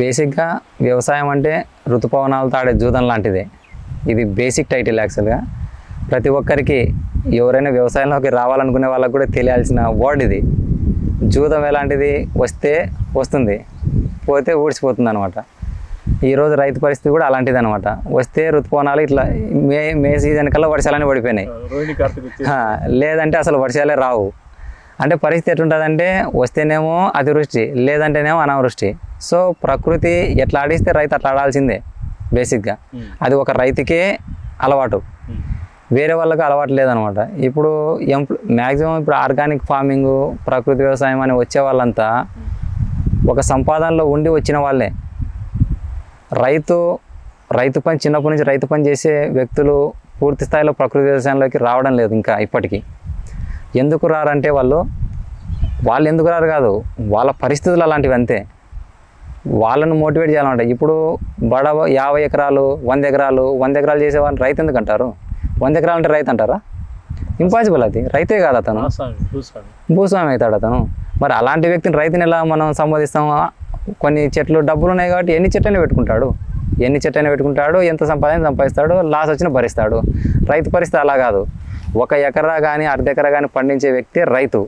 బేసిక్గా వ్యవసాయం అంటే ఋతుపవనాలతో ఆడే జూదం లాంటిదే. ఇది బేసిక్ టైటిల్ యాక్చువల్గా. ప్రతి ఒక్కరికి ఎవరైనా వ్యవసాయంలోకి రావాలనుకునే వాళ్ళకి కూడా తెలియాల్సిన వర్డ్ ఇది. జూదం ఎలాంటిది? వస్తే వస్తుంది. పోతే ఊడ్చిపోతుంది అనమాట ఈరోజు రైతు పరిస్థితి కూడా అలాంటిది అనమాట వస్తే ఋతుపవనాలు ఇట్లా మే మే సీజన్ కల్లా వర్షాలన్నీ పడిపోయినాయి. లేదంటే అసలు వర్షాలే రావు. అంటే పరిస్థితి ఎట్లుంటుందంటే వస్తేనేమో అతివృష్టి లేదంటేనేమో అనావృష్టి. సో ప్రకృతి ఎట్లా ఆడిస్తే రైతు అట్లా ఆడాల్సిందే బేసిక్గా. అది ఒక రైతుకే అలవాటు. వేరే వాళ్ళకి అలవాటు లేదనమాట. ఇప్పుడు ఎంప్ల మ్యాక్సిమం ఇప్పుడు ఆర్గానిక్ ఫార్మింగ్ ప్రకృతి వ్యవసాయం అని వచ్చే వాళ్ళంతా ఒక సంపాదనలో ఉండి వచ్చిన వాళ్ళే. రైతు రైతు పని చిన్నప్పటి నుంచి రైతు పని చేసే వ్యక్తులు పూర్తి స్థాయిలో ప్రకృతి వ్యవసాయంలోకి రావడం లేదు ఇంకా ఇప్పటికీ. ఎందుకు రారంటే వాళ్ళు వాళ్ళు ఎందుకు రారు కాదు వాళ్ళ పరిస్థితులు అలాంటివి అంతే. వాళ్ళను మోటివేట్ చేయాలన్నమాట ఇప్పుడు బడ యాభై ఎకరాలు వంద ఎకరాలు వంద ఎకరాలు చేసే వాళ్ళని రైతు ఎందుకు అంటారు? వంద ఎకరాలు అంటే రైతు అంటారా? ఇంపాసిబుల్ అది. రైతే కాదు అతను. భూస్వామి అవుతాడు అతను. మరి అలాంటి వ్యక్తిని రైతుని ఎలా మనం సంపాదిస్తాము కొన్ని చెట్లు డబ్బులు ఉన్నాయి కాబట్టి ఎన్ని చెట్లైనా పెట్టుకుంటాడు. ఎన్ని చెట్లైనా పెట్టుకుంటాడు ఎంత సంపాదన సంపాదిస్తాడు లాస్ వచ్చిన భరిస్తాడు. రైతు పరిస్థితి అలా కాదు. ఒక ఎకరా కానీ అర్ధ ఎకరా కానీ పండించే వ్యక్తి రైతు.